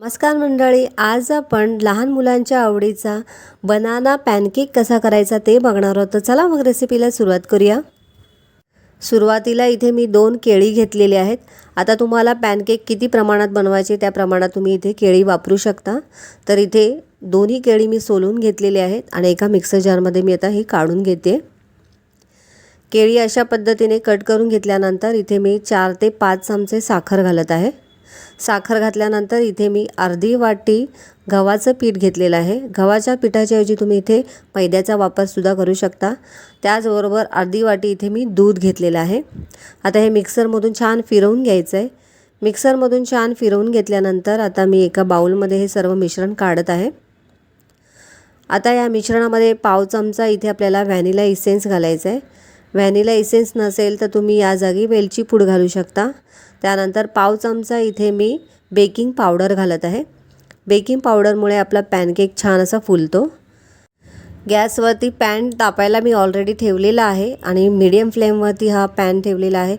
नमस्कार मंडळी आज आपण लहान मुलांच्या आवडीचा बनाना पॅनकेक कसा करायचा ते बघणार आहोत. तर चला मग रेसिपीला सुरुवात करूया. सुरुवातीला इथे मी दोन केळी घेतलेली आहेत. आता तुम्हाला पॅनकेक किती प्रमाणात बनवायचे त्या प्रमाणात तुम्ही इथे केळी वापरू शकता. तर इथे दोन्ही केळी मी सोलून घेतलेली आहेत आणि एका मिक्सर जारमध्ये मी आता ही काढून घेते. केळी अशा पद्धतीने कट करून घेतल्यानंतर इथे मी चार ते पाच चमचे साखर घालत आहे. साखर घातल्यानंतर इथे मी अर्धी वाटी गव्हाचं पीठ घेतलेलं आहे. गव्हाच्या पिठाच्या ऐवजी तुम्ही इथे मैद्याचा वापरसुद्धा करू शकता. त्याचबरोबर अर्धी वाटी इथे मी दूध घेतलेलं आहे. आता हे मिक्सरमधून छान फिरवून घ्यायचं आहे मिक्सरमधून छान फिरवून घेतल्यानंतर आता मी एका बाऊलमध्ये हे सर्व मिश्रण काढत आहे. आता या मिश्रणामध्ये पाव चमचा इथे आपल्याला व्हॅनिला इसेन्स घालायचं आहे व्हॅनिला इसेन्स नसेल तर तुम्ही या जागी वेलची पूड घालू शकता. त्यानंतर पाव चमचा इथे मी बेकिंग पावडर घालत आहे. बेकिंग पावडरमुळे आपला पॅनकेक छान असा फुलतो. गॅसवरती पॅन तापायला मी ऑलरेडी ठेवलेला आहे आणि मीडियम फ्लेमवरती हा पॅन ठेवलेला आहे.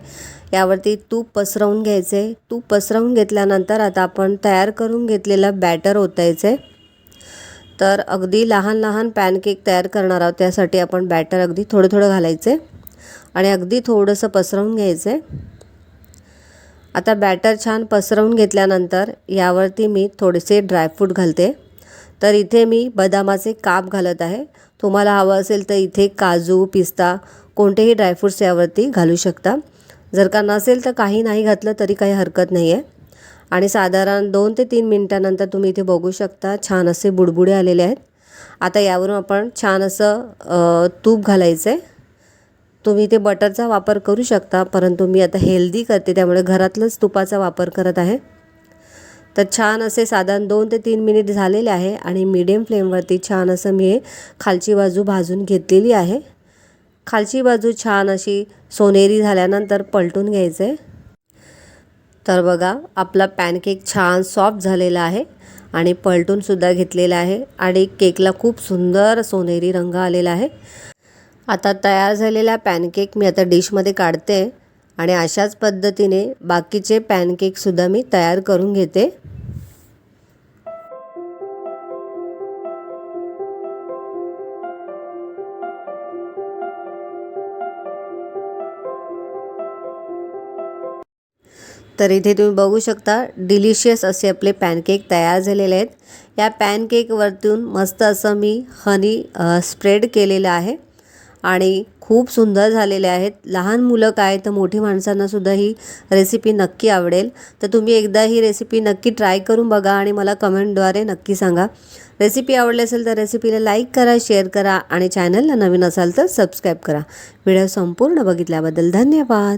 यावरती तूप पसरवून घ्यायचं. आहे तूप पसरवून घेतल्यानंतर आता आपण तयार करून घेतलेलं बॅटर ओतायचं. आहे तर अगदी लहान लहान पॅनकेक तयार करणार आहोत. त्यासाठी आपण बॅटर अगदी थोडं थोडं घालायचं. आहे आणि अगदी थोडंसं पसरवून घ्यायचं आहे आता बॅटर छान पसरवून घेतल्यानंतर यावरती मी थोडेसे ड्रायफ्रूट घालते. तर इथे मी बदामाचे काप घालत आहे. तुम्हाला हवं असेल तर इथे काजू पिस्ता कोणतेही ड्रायफ्रूट्स यावरती घालू शकता. जर का नसेल तर काही नाही घातलं तरी काही हरकत नाही आहे आणि साधारण दोन ते तीन मिनटानंतर तुम्ही इथे बघू शकता छान असे बुडबुडे आलेले आहेत. आता यावरून आपण छान असं तूप घालायचं आहे तुम्ही ते बटरचा वापर करू शकता परंतु मी आता हेल्दी करते त्यामुळे घरातलंच तुपाचा वापर करत आहे. तर छान असे साधारण दोन ते तीन मिनिट झालेले आहे आणि मीडियम फ्लेमवरती छान असं मी खालची बाजू भाजून घेतलेली आहे. खालची बाजू छान अशी सोनेरी झाल्यानंतर पलटून घ्यायचं. आहे तर बघा आपला पॅनकेक छान सॉफ्ट झालेला आहे आणि पलटूनसुद्धा घेतलेला आहे आणि केकला खूप सुंदर सोनेरी रंग आलेला आहे. आता तयार झालेला पॅनकेक मी आता डिशमध्ये काढते आणि अशाच पद्धतीने बाकीचे पॅनकेकसुद्धा मी तयार करून घेते. तर इथे तुम्ही बघू शकता डिलिशियस असे आपले पॅनकेक तयार झालेले आहेत. या पॅनकेकवरतून मस्त असं मी हनी स्प्रेड केलेलं आहे. आणि खूप सुंदर झालेले आहेत. लहान मुलं काय तर मोठी माणसांनासुद्धा ही रेसिपी नक्की आवडेल. तर तुम्ही एकदा ही रेसिपी नक्की ट्राय करून बघा आणि मला कमेंटद्वारे नक्की सांगा. रेसिपी आवडली असेल तर रेसिपीला लाईक करा शेअर करा आणि चॅनलला नवीन असाल तर सबस्क्राईब करा. व्हिडिओ संपूर्ण बघितल्याबद्दल धन्यवाद.